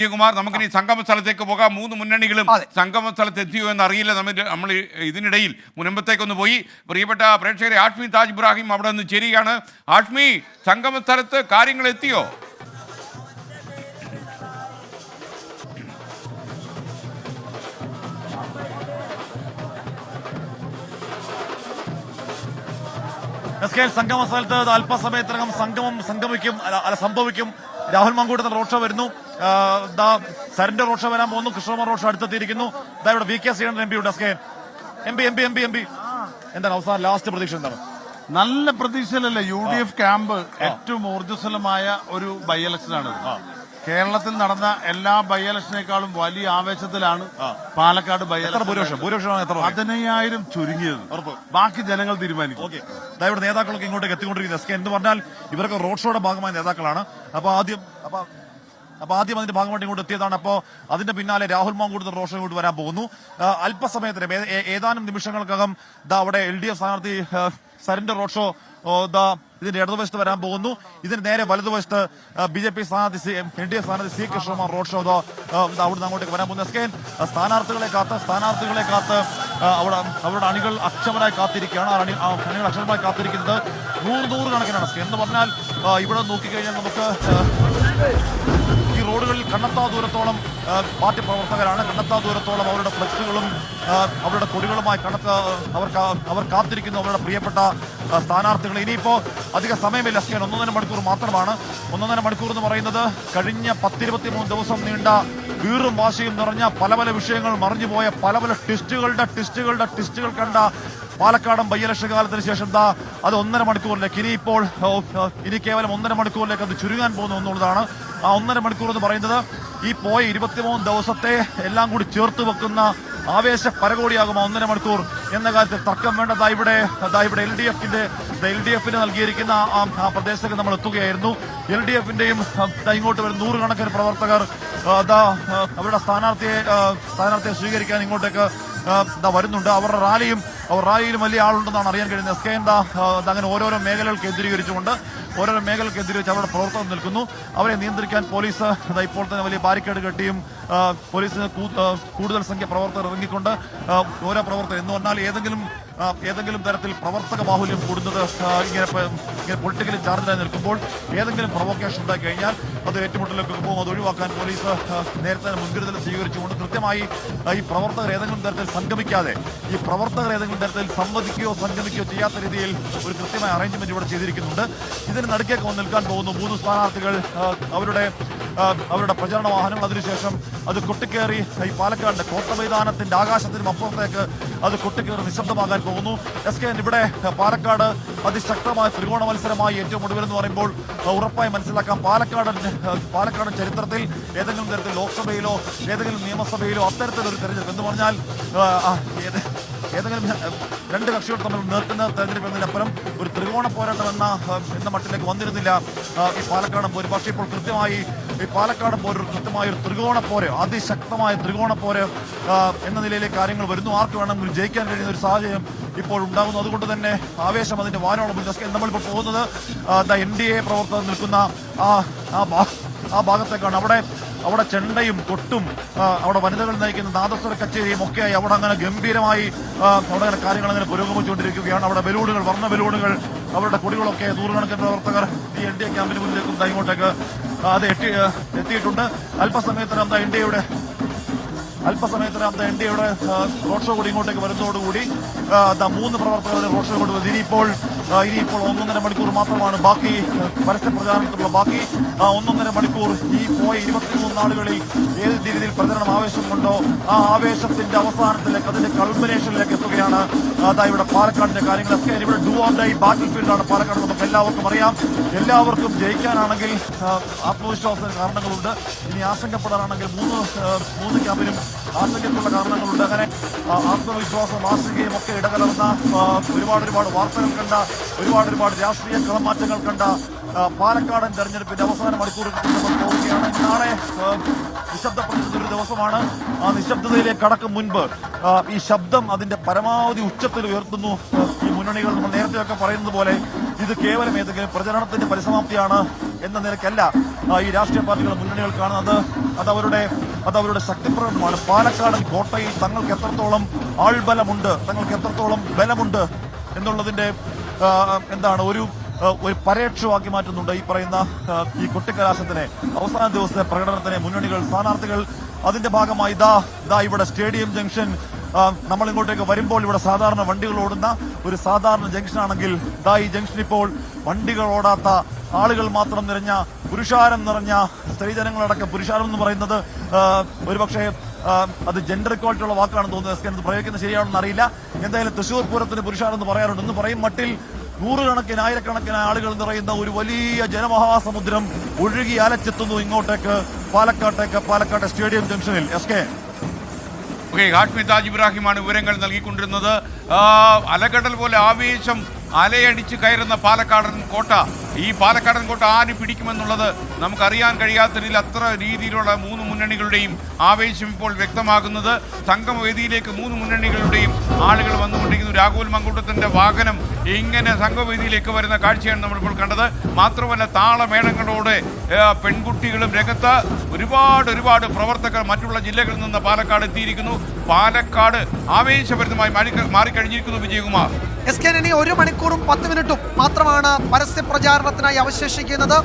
വിജയകുമാർ നമുക്കിനി സംഗമ സ്ഥലത്തേക്ക് പോകാം. മൂന്ന് മുന്നണികളും സംഗമ സ്ഥലത്ത് എത്തിയോ എന്ന് അറിയില്ല നമ്മൾ നമ്മൾ ഇതിനിടയിൽ മുനമ്പത്തേക്കൊന്ന് പോയി. പ്രിയപ്പെട്ട പ്രേക്ഷകരെ ആഷ്മി താജ് ഇബ്രാഹിം അവിടെ നിന്ന് ചേരുകയാണ്. ആഷ്മി സംഗമ സ്ഥലത്ത് കാര്യങ്ങൾ എത്തിയോ? എസ് കെ എൽ സംഗമ സ്ഥലത്ത് അല്പസമയത്തിനകം സംഗമം സംഗമിക്കും അല്ല, സംഭവിക്കും. രാഹുൽ മങ്കൂട്ടത്തിൽ റോഡ് ഷോ വരുന്നു. സരന്റെ റോഡ് ഷോ വരാൻ പോകുന്നു. കൃഷ്ണകുമാർ റോഡ് ഷോ അടുത്തെത്തിയിരിക്കുന്നു. ദാ ഇവിടെ V K Sreekandan M P ഉണ്ട്. S M P M P M P M P എന്താണ് അവസാനം ലാസ്റ്റ് പ്രതീക്ഷ എന്താണ്? നല്ല പ്രതീക്ഷയിലല്ലേ യു ഡി എഫ് ക്യാമ്പ് ഏറ്റവും ഊർജസ്വലമായ ഒരു ബൈ ഇലക്ഷനാണ് കേരളത്തിൽ നടന്ന എല്ലാ ബൈ ഇലക്ഷനേക്കാളും വലിയ ആവേശത്തിലാണ് പാലക്കാട് ബൈ ഭൂരിപക്ഷം? പതിനയ്യായിരം ചുരുങ്ങിയത്. ബാക്കി ജനങ്ങൾ തീരുമാനിക്കും. ഓക്കെ. ഇവിടെ നേതാക്കളൊക്കെ ഇങ്ങോട്ടേക്ക് എത്തിക്കൊണ്ടിരിക്കുന്നത് എസ് കെ എന്ന് പറഞ്ഞാൽ ഇവരൊക്കെ റോഡ് ഷോയുടെ ഭാഗമായ നേതാക്കളാണ്. അപ്പൊ ആദ്യം അപ്പൊ അപ്പൊ ആദ്യം അതിന്റെ ഭാഗമായിട്ട് ഇങ്ങോട്ട് എത്തിയതാണ്. അപ്പോ അതിന്റെ പിന്നാലെ രാഹുൽ റോഡ് ഷോ ഇങ്ങോട്ട് വരാൻ പോകുന്നു. അല്പസമയത്തിന് ഏതാനും നിമിഷങ്ങൾക്കകം ദാ അവിടെ എൽ ഡി എഫ് സ്ഥാനാർത്ഥി സരന്റെ റോഡ് ഷോ ദാ ഇതിന്റെ ഇടതുവശത്ത് വരാൻ പോകുന്നു. ഇതിന് നേരെ വലതുവശത്ത് ബി ജെ പി സ്ഥാനാർത്ഥി എൻ ഡി എ സ്ഥാനാർത്ഥി സി കൃഷ്ണകുമാർ റോഡ് ഷോ അവിടുന്ന് അങ്ങോട്ടേക്ക് വരാൻ പോകുന്നു. എസ് കെ സ്ഥാനാർത്ഥികളെ കാത്ത് സ്ഥാനാർത്ഥികളെ കാത്ത് അവിടെ അവരുടെ അണികൾ അക്ഷമരായി കാത്തിരിക്കുകയാണ്. അണി അണികൾ അക്ഷമമായി കാത്തിരിക്കുന്നത് നൂറ് നൂറ് കണക്കിനാണ് എന്ന് പറഞ്ഞാൽ ഇവിടെ നോക്കിക്കഴിഞ്ഞാൽ നമുക്ക് ഈ റോഡുകളിൽ കണ്ണത്താ ദൂരത്തോളം പാർട്ടി പ്രവർത്തകരാണ്. കണ്ണത്താ ദൂരത്തോളം അവരുടെ ഫ്ലക്സുകളും അവരുടെ കൊടികളുമായി കണ്ണത്ത അവർ അവർ കാത്തിരിക്കുന്നു. അവരുടെ പ്രിയപ്പെട്ട സ്ഥാനാർത്ഥികൾ ഇനിയിപ്പോൾ അധിക സമയമില്ല സ്കാൻ ഒന്നൊന്നര മണിക്കൂർ മാത്രമാണ്. ഒന്നൊന്നര മണിക്കൂർ എന്ന് പറയുന്നത് കഴിഞ്ഞ പത്തിരുപത്തി മൂന്ന് ദിവസം നീണ്ട വീറും വാശിയും നിറഞ്ഞ പല പല വിഷയങ്ങൾ മറിഞ്ഞുപോയ പല പല ടിസ്റ്റുകളുടെ ടിസ്റ്റുകളുടെ ട്വിസ്റ്റുകൾ കണ്ട പാലക്കാടൻ ബയ്യലക്ഷ കാലത്തിന് ശേഷം ദാ അത് ഒന്നര മണിക്കൂറിലേക്ക്. ഇനി ഇപ്പോൾ ഇനി കേവലം ഒന്നര മണിക്കൂറിലേക്ക് അത് ചുരുങ്ങാൻ പോകുന്നു എന്നുള്ളതാണ് ആ ഒന്നര മണിക്കൂർ എന്ന് പറയുന്നത്. ഈ പോയ ഇരുപത്തിമൂന്ന് ദിവസത്തെ എല്ലാം കൂടി ചേർത്ത് വെക്കുന്ന ആവേശ പരകോടിയാകും ഒന്നര മണിക്കൂർ എന്ന കാര്യത്തിൽ തർക്കം വേണ്ട. ദാ ഇവിടെ ദാ ഇവിടെ എൽ ഡി എഫിന്റെ എൽ ഡി എഫിന് നൽകിയിരിക്കുന്ന ആ പ്രദേശത്തേക്ക് നമ്മൾ എത്തുകയായിരുന്നു. എൽ ഡി എഫിന്റെയും ഇങ്ങോട്ട് വരുന്ന നൂറുകണക്കിന് പ്രവർത്തകർ അവരുടെ സ്ഥാനാർത്ഥിയെ സ്ഥാനാർത്ഥിയെ സ്വീകരിക്കാൻ ഇങ്ങോട്ടേക്ക് വരുന്നുണ്ട്. അവരുടെ റാലിയും റാലിയിലും വലിയ ആളുണ്ടെന്നാണ് അറിയാൻ കഴിയുന്നത്. എസ് കെ അങ്ങനെ ഓരോരോ മേഖലകൾ കേന്ദ്രീകരിച്ചുകൊണ്ട് ഓരോരോ മേഖലകൾ കേന്ദ്രീകരിച്ച് അവരുടെ പ്രവർത്തനം നിൽക്കുന്നു. അവരെ നിയന്ത്രിക്കാൻ പോലീസ് ഇപ്പോൾ തന്നെ വലിയ ബാരിക്കേഡ് കെട്ടിയും പോലീസിന് കൂടുതൽ സംഖ്യ പ്രവർത്തകർ ഇറങ്ങിക്കൊണ്ട് ഓരോ പ്രവർത്തകർ എന്ന് പറഞ്ഞാൽ ഏതെങ്കിലും ഏതെങ്കിലും തരത്തിൽ പ്രവർത്തക ബാഹുല്യം കൂടുന്നത് ഇങ്ങനെ ഇങ്ങനെ പൊളിറ്റിക്കലി ചാർജിലായി നിൽക്കുമ്പോൾ ഏതെങ്കിലും പ്രൊവോക്കേഷൻ ഉണ്ടായി കഴിഞ്ഞാൽ അത് ഏറ്റുമുട്ടലൊക്കെ പോകും. അത് ഒഴിവാക്കാൻ പോലീസ് നേരത്തെ മുൻകരുതൽ സ്വീകരിച്ചുകൊണ്ട് കൃത്യമായി ഈ പ്രവർത്തകർ ഏതെങ്കിലും തരത്തിൽ സംഗമിക്കാതെ ഈ പ്രവർത്തകർ ഏതെങ്കിലും തരത്തിൽ സംവദിക്കുകയോ സംഗമിക്കുകയോ ചെയ്യാത്ത രീതിയിൽ ഒരു കൃത്യമായ അറേഞ്ച്മെന്റ് ഇവിടെ ചെയ്തിരിക്കുന്നുണ്ട്. ഇതിന് നടുക്കേക്ക് നിൽക്കാൻ പോകുന്നു. മൂന്ന് സ്ഥാനാർത്ഥികൾ അവരുടെ അവരുടെ പ്രചരണ വാഹനങ്ങൾ. അതിനുശേഷം അത് കൊട്ടിക്കേറി ഈ പാലക്കാടിന്റെ കോട്ട മൈതാനത്തിന്റെ ആകാശത്തിനും അപ്പുറത്തേക്ക് അത് കൊട്ടിക്കേറി നിശബ്ദമാകാൻ പോകുന്നു. എസ് കെ ഇവിടെ പാലക്കാട് അതിശക്തമായ ത്രികോണ മത്സരമായി ഏറ്റവും ഒടുവിൽ എന്ന് പറയുമ്പോൾ ഉറപ്പായി മനസ്സിലാക്കാം പാലക്കാട് പാലക്കാട് ചരിത്രത്തിൽ ഏതെങ്കിലും തരത്തിൽ ലോക്സഭയിലോ ഏതെങ്കിലും നിയമസഭയിലോ അത്തരത്തിലൊരു തെരഞ്ഞെടുപ്പ് എന്ന് പറഞ്ഞാൽ ഏതെങ്കിലും രണ്ട് കക്ഷികൾ തമ്മിൽ നേർക്കുന്ന തെരഞ്ഞെടുപ്പ് ഒരു ത്രികോണ പോരാട്ടം എന്ന എന്ന മട്ടിലേക്ക് വന്നിരുന്നില്ല. ഈ പാലക്കാട് പോര്. പക്ഷേ ഇപ്പോൾ കൃത്യമായി ഈ പാലക്കാട് പോര് കൃത്യമായ ഒരു ത്രികോണ പോര് അതിശക്തമായ ത്രികോണ പോര് എന്ന നിലയിലേക്ക് കാര്യങ്ങൾ വരുന്നു. ആർക്ക് വേണമെങ്കിലും ജയിക്കാൻ കഴിയുന്ന ഒരു സാഹചര്യം ഇപ്പോൾ ഉണ്ടാകുന്നു. അതുകൊണ്ട് തന്നെ ആവേശം അതിന്റെ വാനോളം നമ്മളിപ്പോൾ പോകുന്നത് എൻ ഡി എ പ്രവർത്തകർ നിൽക്കുന്ന ആ ആ ഭാഗത്തേക്കാണ്. അവിടെ അവിടെ ചെണ്ടയും കൊട്ടും അവിടെ വനിതകൾ നയിക്കുന്ന നാദസ്വര കച്ചേരിയും ഒക്കെയായി അവിടെ അങ്ങനെ ഗംഭീരമായി അവിടെ അങ്ങനെ കാര്യങ്ങൾ അങ്ങനെ പുരോഗമിച്ചുകൊണ്ടിരിക്കുകയാണ്. അവിടെ ബലൂണുകൾ വർണ ബലൂണുകൾ അവരുടെ കൊടികളൊക്കെ നൂറുകണക്കിന് പ്രവർത്തകർ ഈ എൻ ഡി എ ക്യാമ്പിന് മുന്നിലേക്കും ഇങ്ങോട്ടേക്ക് അത് എത്തി എത്തിയിട്ടുണ്ട്. അല്പസമയത്തിനകം ദാ ഇന്ത്യയുടെ എൻ ഡി എയുടെ റോഡ് ഷോ കൂടി ഇങ്ങോട്ടേക്ക് വരുന്നതോടുകൂടി മൂന്ന് പ്രവർത്തകരുടെ റോഡ് ഷോ കൊണ്ട് ഇനിയിപ്പോൾ ഇനിയിപ്പോൾ ഒന്നൊന്നര മണിക്കൂർ മാത്രമാണ്. ബാക്കി പരസ്യ പ്രചാരണത്തിലുള്ള ബാക്കി ഒന്നൊന്നര മണിക്കൂർ ഈ പോയ ഇരുപത്തിമൂന്ന് നാളുകളിൽ ഏത് രീതിയിൽ പ്രചരണം ആവേശമുണ്ടോ ആ ആവേശത്തിന്റെ അവസാനത്തിലേക്ക് അതിന്റെ കൾമിനേഷനിലേക്ക് എത്തുകയാണ്. അതാ ഇവിടെ പാലക്കാടിന്റെ കാര്യങ്ങളൊക്കെ ഇവിടെ ഡു ഓൺ ഡൈ ബാറ്റിൽ ഫീൽഡാണ് പാലക്കാട് നമുക്ക് എല്ലാവർക്കും അറിയാം. എല്ലാവർക്കും ജയിക്കാനാണെങ്കിൽ ആത്മവിശ്വാസത്തിന് കാരണങ്ങളുണ്ട്. ഇനി ആശങ്കപ്പെടാനാണെങ്കിൽ മൂന്ന് മൂന്ന് ക്യാമ്പിനും ആശങ്കയ്ക്കുള്ള കാരണങ്ങളുണ്ട്. അങ്ങനെ ആത്മവിശ്വാസം ആശങ്കയും ഒക്കെ ഇടകലർന്ന ഒരുപാട് ഒരുപാട് വാർത്തകൾ കണ്ട ഒരുപാട് ഒരുപാട് രാഷ്ട്രീയ കളമാറ്റങ്ങൾ കണ്ട പാലക്കാടൻ തെരഞ്ഞെടുപ്പിന്റെ അവസാന മണിക്കൂറിൽ പോവുകയാണ്. നാളെ നിശബ്ദ ഒരു ദിവസമാണ്. ആ നിശബ്ദതയിലേക്ക് കടക്കും മുൻപ് ഈ ശബ്ദം അതിന്റെ പരമാവധി ഉച്ചത്തിൽ ഉയർത്തുന്നു. ഈ മുന്നണികൾ നമ്മൾ നേരത്തെയൊക്കെ പറയുന്നത് പോലെ ഇത് കേവലം ഏതെങ്കിലും പ്രചരണത്തിന്റെ പരിസമാപ്തിയാണ് എന്ന നിലയ്ക്കല്ല. ഈ രാഷ്ട്രീയ പാർട്ടികൾ മുന്നണികൾ കാണുന്നത്. അത് അവരുടെ അത് അവരുടെ ശക്തിപ്രകടനമാണ്. പാലക്കാടൻ കോട്ടയിൽ തങ്ങൾക്ക് എത്രത്തോളം ആൾബലമുണ്ട് തങ്ങൾക്ക് എത്രത്തോളം ബലമുണ്ട് എന്നുള്ളതിന്റെ എന്താണ് ഒരു ഒരു പരേക്ഷമാക്കി മാറ്റുന്നുണ്ട് ഈ പറയുന്ന ഈ കൊട്ടിക്കലാശത്തിനെ. അവസാന ദിവസത്തെ പ്രകടനത്തിനെ മുന്നണികൾ സ്ഥാനാർത്ഥികൾ അതിന്റെ ഭാഗമായി ഇതാ ഇതാ ഇവിടെ സ്റ്റേഡിയം ജംഗ്ഷൻ. നമ്മൾ ഇങ്ങോട്ടേക്ക് വരുമ്പോൾ ഇവിടെ സാധാരണ വണ്ടികൾ ഓടുന്ന ഒരു സാധാരണ ജംഗ്ഷൻ ആണെങ്കിൽ ഇതാ ഈ ജംഗ്ഷൻ ഇപ്പോൾ വണ്ടികൾ ഓടാത്ത ആളുകൾ മാത്രം നിറഞ്ഞ പുരുഷാരം നിറഞ്ഞ സ്ത്രീജനങ്ങളടക്കം പുരുഷാരം എന്ന് പറയുന്നത് ഒരുപക്ഷെ അത് ജെൻഡർ ഇക്വാളിറ്റി ഉള്ള വാക്കാണെന്ന് തോന്നുന്നു എസ് കെ അത് പ്രയോഗിക്കുന്നത് ശരിയാണെന്ന് അറിയില്ല. എന്തായാലും തൃശൂർ പൂരത്തിന് പുരുഷാണെന്ന് പറയാറുണ്ട്. എന്ന് പറയും മട്ടിൽ നൂറുകണക്കിന് ആയിരക്കണക്കിന് ആളുകൾ നിറയുന്ന ഒരു വലിയ ജനമഹാസമുദ്രം ഒഴുകി അലച്ചെത്തുന്നു ഇങ്ങോട്ടേക്ക് പാലക്കാട്ടേക്ക് പാലക്കാട്ടെ സ്റ്റേഡിയം ജംഗ്ഷനിൽ. S K? Okay Hashmi Taj ഇബ്രാഹിമാണ് വിവരങ്ങൾ നൽകിക്കൊണ്ടിരുന്നത്. അലകടൽ പോലെ ആവേശം അലയടിച്ച് കയറുന്ന പാലക്കാടൻ കോട്ട. ഈ പാലക്കാടൻ കോട്ട ആര് പിടിക്കുമെന്നുള്ളത് നമുക്കറിയാൻ കഴിയാത്ത രീതിയിൽ അത്ര രീതിയിലുള്ള മൂന്ന് മുന്നണികളുടെയും ആവേശം ഇപ്പോൾ വ്യക്തമാകുന്നത്. സംഗമവേദിയിലേക്ക് മൂന്ന് മുന്നണികളുടെയും ആളുകൾ വന്നുകൊണ്ടിരിക്കുന്നു. രാഘുൽ മങ്കൂട്ടത്തിന്റെ വാഹനം ഇങ്ങനെ സംഘവേദിയിലേക്ക് വരുന്ന കാഴ്ചയാണ് നമ്മളിപ്പോൾ കണ്ടത്. മാത്രമല്ല താളമേളങ്ങളോടെ പെൺകുട്ടികളും രംഗത്ത് ഒരുപാട് ഒരുപാട് പ്രവർത്തകർ മറ്റുള്ള ജില്ലകളിൽ നിന്ന് പാലക്കാട് എത്തിയിരിക്കുന്നു. പാലക്കാട് ആവേശഭരിതമായി മാറി മാറിക്കഴിഞ്ഞിരിക്കുന്നു വിജയകുമാർ. എസ് കെ ഒരു മണിക്കൂറും പത്ത് മിനിറ്റും മാത്രമാണ് പരസ്യ പ്രചാരണത്തിനായി അവശേഷിക്കുന്നത്.